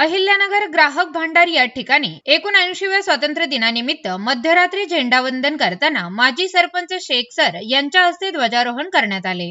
अहिल्यानगर ग्राहक भांडार या ठिकाणी एकोणऐंशीव्या स्वातंत्र्य दिनानिमित्त मध्यरात्री झेंडावंदन करताना माजी सरपंच शेख सर यांच्या हस्ते ध्वजारोहण करण्यात आले.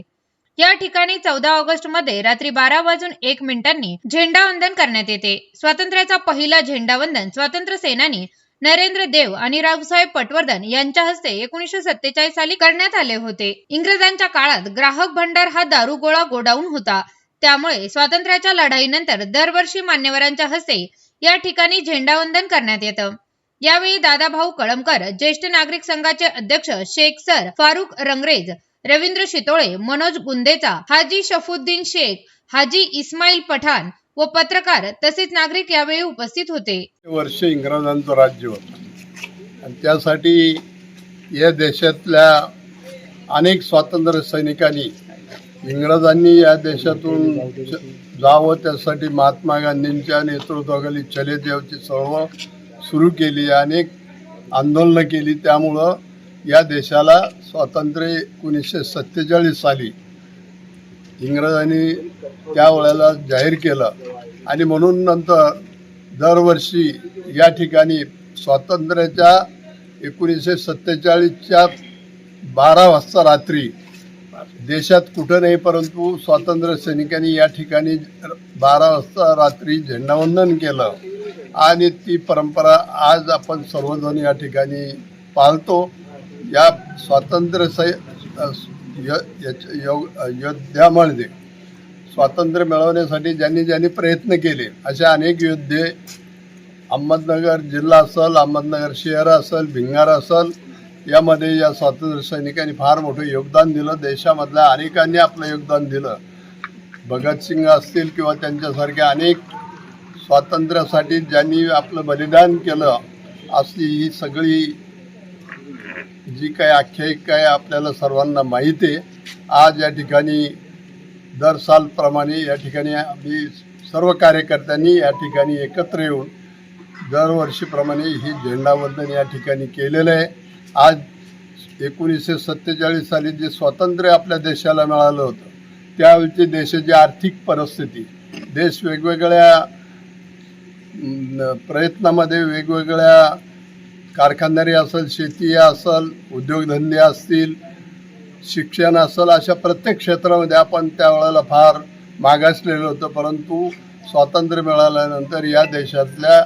या ठिकाणी चौदा ऑगस्टमध्ये रात्री बारा वाजून एक मिनिटांनी झेंडावंदन करण्यात येते. स्वातंत्र्याचा पहिला झेंडावंदन स्वातंत्र्य सेनानी नरेंद्र देव आणि रावसाहेब पटवर्धन यांच्या हस्ते एकोणीसशे सत्तेचाळीस साली करण्यात आले होते. इंग्रजांच्या काळात ग्राहक भांडार हा दारुगोळा गोडाऊन होता. त्यामुळे स्वातंत्र्याच्या लढाईनंतर दरवर्षी मान्यवरांच्या हस्ते या ठिकाणी झेंडावंदन करण्यात येतं. यावेळी दादाभाऊ कळमकर ज्येष्ठ नागरिक संघाचे अध्यक्ष शेख सर फारुख रंगरेज रवींद्र शितोळे मनोज गुंदेचा हाजी शफुद्दीन शेख हाजी इस्माईल पठाण व पत्रकार तसेच नागरिक यावेळी उपस्थित होते. वर्ष इंग्रजांचं राज्य होतं. आणि त्यासाठी या देशातल्या अनेक स्वातंत्र्य सैनिकांनी इंग्रजांनी या देशातून ज- जावं त्यासाठी महात्मा गांधींच्या नेतृत्वाखाली चले देवची चळवळ सुरू केली अनेक आंदोलनं केली. त्यामुळं या देशाला स्वातंत्र्य एकोणीसशे सत्तेचाळीस साली इंग्रजांनी त्यावेळेला जाहीर केलं आणि म्हणून नंतर दरवर्षी या ठिकाणी स्वातंत्र्याच्या एकोणीसशे सत्तेचाळीसच्या बारा वाजता रात्री देशात कुठं नाही परंतु स्वातंत्र्य सैनिकांनी या ठिकाणी बारा वाजता रात्री झेंडावंदन केलं. आणि ती परंपरा आज आपण सर्वजण या ठिकाणी पाळतो. या स्वातंत्र्य सै य- यो- योद्ध्यामध्ये स्वातंत्र्य मिळवण्यासाठी ज्यांनी ज्यांनी प्रयत्न केले असे अनेक योद्धे अहमदनगर जिल्हा असेल अहमदनगर शहर असेल भिंगार असेल यामध्ये या स्वातंत्र्य सैनिकांनी फार मोठं योगदान दिलं. देशामधल्या अनेकांनी आपलं योगदान दिलं. भगतसिंग असतील किंवा त्यांच्यासारख्या अनेक स्वातंत्र्यासाठी ज्यांनी आपलं बलिदान केलं अशी ही सगळी जी काही आख्यायिका आहे आपल्याला सर्वांना माहीत आहे. आज या ठिकाणी दर सालप्रमाणे या ठिकाणी आम्ही सर्व कार्यकर्त्यांनी या ठिकाणी एकत्र येऊन दरवर्षीप्रमाणे ही झेंडावंदन या ठिकाणी केलेलं आहे. आज एकोणीसशे सत्तेचाळीस साली जे स्वातंत्र्य आपल्या देशाला मिळालं होतं त्यावेळची देशाची आर्थिक परिस्थिती देश वेगवेगळ्या प्रयत्नामध्ये वेगवेगळ्या कारखानदारी असेल शेती असेल उद्योगधंदे असतील शिक्षण असेल अशा प्रत्येक क्षेत्रामध्ये आपण त्यावेळेला फार मागासलेलं होतं परंतु स्वातंत्र्य मिळाल्यानंतर या देशातल्या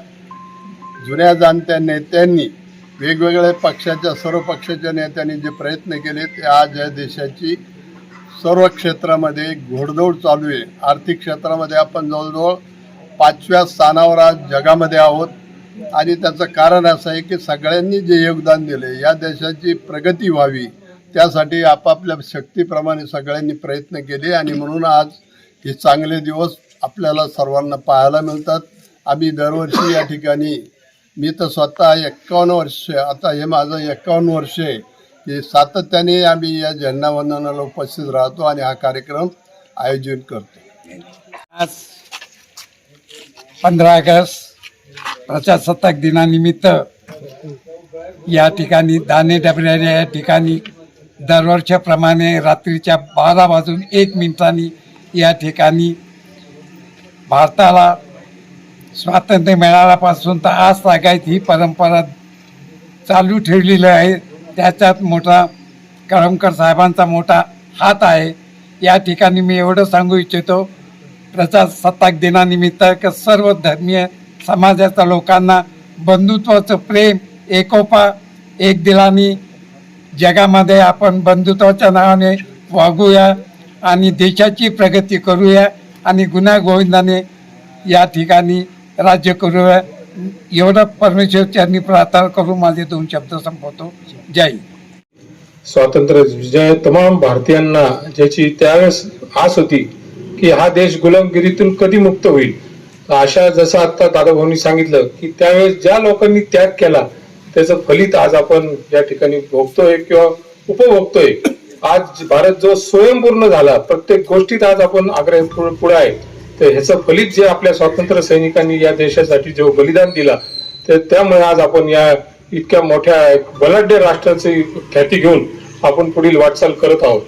जुन्या जाणत्या नेत्यांनी वेगवेगळ्या पक्षाच्या सर्व पक्षाच्या नेत्यांनी जे प्रयत्न केले ते आज या देशाची सर्व क्षेत्रामध्ये घोडदौड चालू आहे. आर्थिक क्षेत्रामध्ये आपण जवळजवळ पाचव्या स्थानावर आज जगामध्ये आहोत. आणि त्याचं कारण असं आहे की सगळ्यांनी जे योगदान दिले या देशाची प्रगती व्हावी त्यासाठी आपापल्या शक्तीप्रमाणे सगळ्यांनी प्रयत्न केले. आणि म्हणून आज हे चांगले दिवस आपल्याला सर्वांना पाहायला मिळतात. आम्ही दरवर्षी या ठिकाणी मी तर स्वतः एक्कावन्न वर्ष आता हे माझं एक्कावन्न वर्ष आहे. की सातत्याने आम्ही या झेंडावंदनाला उपस्थित राहतो आणि हा कार्यक्रम आयोजित करतो. आज पंधरा ऑगस्ट प्रजासत्ताक दिनानिमित्त या ठिकाणी दाणे डबऱ्या या ठिकाणी दरवर्षाप्रमाणे रात्रीच्या बारा वाजून एक मिनिटांनी या ठिकाणी भारताला स्वातंत्र्य मिळाल्यापासून तर आज लागायत ही परंपरा चालू ठेवलेली आहे. त्याच्यात मोठा कळमकर साहेबांचा मोठा हात आहे. या ठिकाणी मी एवढं सांगू इच्छितो प्रजासत्ताक दिनानिमित्त सर्व धर्मीय समाजाच्या लोकांना बंधुत्वाचं प्रेम एकोपा एक दिलानी जगामध्ये आपण बंधुत्वाच्या नावाने वागूया आणि देशाची प्रगती करूया आणि गुन्हा गोविंदाने या ठिकाणी राज्य करूया एवढा परमेश्वर त्यांनी प्रार्थना करून माझे दोन शब्द संपवतो. जय स्वातंत्र्य विजय तमाम भारतीयांना ज्याची त्यावेळेस आस होती की हा देश गुलामगिरीतून कधी मुक्त होईल. अशा जसं आता दादाभाऊंनी सांगितलं की त्यावेळेस ज्या लोकांनी त्याग केला त्याचं फलित आज आपण या ठिकाणी भोगतोय किंवा उपभोगतोय. आज भारत जो स्वयंपूर्ण झाला प्रत्येक गोष्टीत आज आपण आग्रह पुढे आहे. तर ह्याचं फलित जे आपल्या स्वातंत्र्य सैनिकांनी या देशासाठी जो बलिदान दिला तर त्यामुळे आज आपण या इतक्या मोठ्या बलाढ्य राष्ट्राची ख्याती घेऊन आपण पुढील वाटचाल करत आहोत.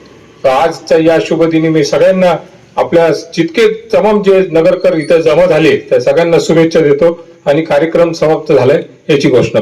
तर आजच्या या शुभ दिनी मी सगळ्यांना आपल्या जितके तमाम जे नगरकर इथे जमा झाले त्या सगळ्यांना शुभेच्छा देतो आणि कार्यक्रम समाप्त झालाय याची घोषणा.